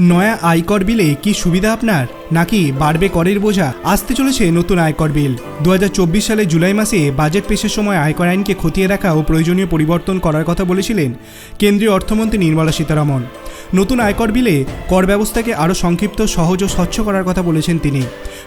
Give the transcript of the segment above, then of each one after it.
নয়া আয়কর বিলে কি সুবিধা আপনার? নাকি বাড়বে করের বোঝা? আসতে চলেছে নতুন আয়কর বিল। দু সালে জুলাই মাসে বাজেট পেশের সময় আয়কর আইনকে খতিয়ে দেখা ও প্রয়োজনীয় পরিবর্তন করার কথা বলেছিলেন কেন্দ্রীয় অর্থমন্ত্রী নির্মলা সীতারামন। নতুন আয়কর বিলে কর ব্যবস্থাকে আরও সংক্ষিপ্ত, সহজ ও স্বচ্ছ করার কথা বলেছেন তিনি।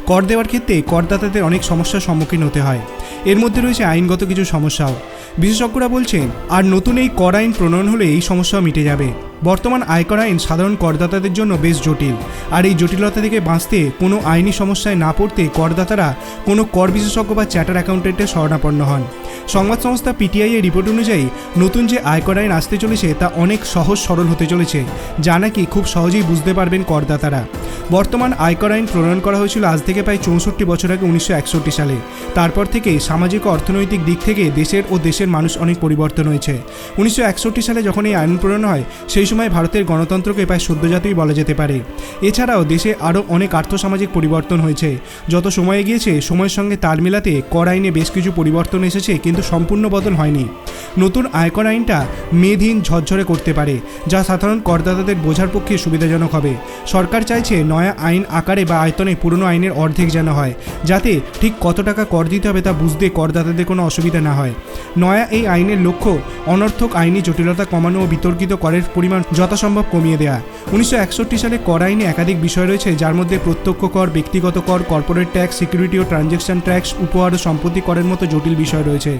কর দেওয়ার ক্ষেত্রে করদাতাদের অনেক সমস্যার সম্মুখীন হতে হয়। এর মধ্যে রয়েছে আইনগত কিছু সমস্যাও। বিশেষজ্ঞরা বলছেন, আর নতুন এই কর আইন প্রণয়ন হলে এই সমস্যাও মিটে যাবে। বর্তমান আয়কর আইন সাধারণ করদাতাদের জন্য বেশ জটিল। আর এই জটিলতা থেকে বাঁচতে কোনো আইনি সমস্যায় না পড়তে করদাতারা কোনো কর বিশেষজ্ঞ বা চ্যাটার অ্যাকাউন্টেন্টে শরণাপন্ন হন। সংবাদ সংস্থা পিটিআই এর রিপোর্ট অনুযায়ী, নতুন যে আয়কর আইন আসতে চলেছে তা অনেক সহজ সরল হতে চলেছে, যা নাকি খুব সহজেই বুঝতে পারবেন করদাতারা। বর্তমান আয়কর আইন প্রণয়ন করা হয়েছিল আজ থেকে প্রায় চৌষট্টি বছর আগে উনিশশো একষট্টি সালে। তারপর থেকে সামাজিক ও অর্থনৈতিক দিক থেকে দেশের ও দেশের মানুষ অনেক পরিবর্তন হয়েছে। উনিশশো একষট্টি সালে যখন এই আইন প্রণয়ন হয়, সেই সময় ভারতের গণতন্ত্রকে প্রায় সদ্যজাতই বলা যেতে পারে। এছাড়াও দেশে আরও অনেক আর্থসামাজিক পরিবর্তন হয়েছে। যত সময় এগিয়েছে, সময়ের সঙ্গে তাল মেলাতে কর আইনে বেশ কিছু পরিবর্তন এসেছে, কিন্তু সম্পূর্ণ বদল হয়নি। নতুন আয়কর আইনটা মেধহীন ঝরঝরে করতে পারে, যা সাধারণ করদাতাদের বোঝার পক্ষে সুবিধাজনক হবে। সরকার চাইছে নয়া আইন আকারে বা আয়তনে পুরনো আইনের অর্ধেক যেন হয়, যাতে ঠিক কত টাকা কর দিতে হবে তা বুঝতে করদাতাদের কোনো অসুবিধা না হয়। নয়া এই আইনের লক্ষ্য অনর্থক আইনি জটিলতা কমানো ও বিতর্কিত করের পরিমাণ যথাসম্ভব কমিয়ে দেওয়া উনিশশো সালে কর আইনে একাধিক বিষয় রয়েছে, যার মধ্যে প্রত্যক্ষ কর, ব্যক্তিগত কর, কর্পোরেট ট্যাক্স, সিকিউরিটি ও ট্রানজ্যাকশন ট্যাক্স, উপহার ও সম্পত্তি করের মতো জটিল বিষয় রয়েছে।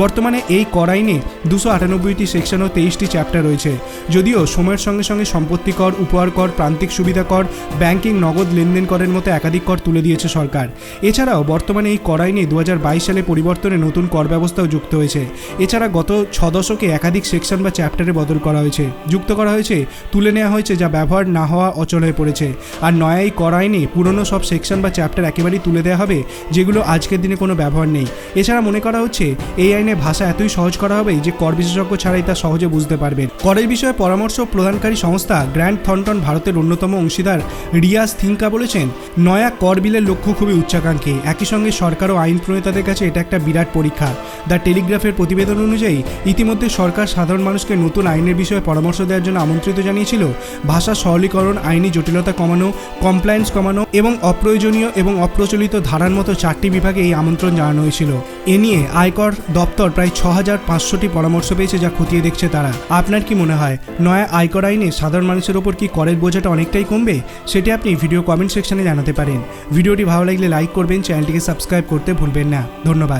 বর্তমানে এই কর আইনে দুশো আটানব্বইটি সেকশন ও তেইশটি চ্যাপ্টার রয়েছে। যদিও সময়ের সঙ্গে সঙ্গে সম্পত্তি কর, উপহার কর, প্রান্তিক সুবিধা কর, ব্যাংকিং, নগদ লেনদেন করের মতো একাধিক কর তুলে দিয়েছে সরকার। এছাড়াও বর্তমানে এই কর আইনে দু হাজার বাইশ সালে পরিবর্তনে নতুন কর ব্যবস্থাও যুক্ত হয়েছে। এছাড়া গত ছ দশকে একাধিক সেকশন বা চ্যাপ্টারে বদল করা হয়েছে। যুক্ত করা হয়েছে, তুলে নেওয়া হয়েছে যা ব্যবহার না হওয়া অচল হয়ে পড়েছে। আর নয়া এই কর আইনে পুরনো সব সেকশন বা চ্যাপ্টার একেবারেই তুলে দেওয়া হবে, যেগুলো আজকের দিনে কোনো ব্যবহার নেই। এছাড়া মনে করা হচ্ছে, এই আইনে ভাষা এতই সহজ করা হবে যে কর বিশেষজ্ঞ ছাড়াই তা সহজে বুঝতে পারবেন। করের বিষয়ে পরামর্শ প্রদানকারী সংস্থা গ্র্যান্ড থনটন ভারতের অন্যতম অংশীদার রিয়াজ থিঙ্কা বলেছেন, নয়া কর বিলের লক্ষ্য খুবই উচ্চাকাঙ্ক্ষী। একই সঙ্গে সরকার ও আইন প্রণেতাদের কাছে এটা একটা বিরাট পরীক্ষা। দ্য টেলিগ্রাফের প্রতিবেদন অনুযায়ী, ইতিমধ্যে সরকার সাধারণ মানুষকে নতুন আইনের বিষয়ে পরামর্শ দেওয়ার জন্য আমন্ত্রিত জানিয়েছিল। ভাষা সরলীকরণ, আইনি জটিলতা কমানো কমপ্লায়েন্স কমানো এবং অপ্রয়োজনীয় এবং অপ্রচলিত ধারার মতো চারটি বিভাগে এই আমন্ত্রণ জানানো হয়েছিল। এ নিয়ে আয়কর দপ্তর প্রায় ছ হাজার পাঁচশোটি পরামর্শ পেয়েছে যা খতিয়ে দেখছে তারা। আপনার কি মনে হয়, নয়া আয়কর আইনে সাধারণ মানুষের ওপর কি করের বোঝাটা অনেকটাই কমবে? সেটি আপনি ভিডিও কমেন্ট সেকশনে জানাতে পারেন। ভিডিওটি ভালো লাগলে লাইক করবেন, চ্যানেলটিকে সাবস্ক্রাইব করতে ভুলবেন না। ধন্যবাদ।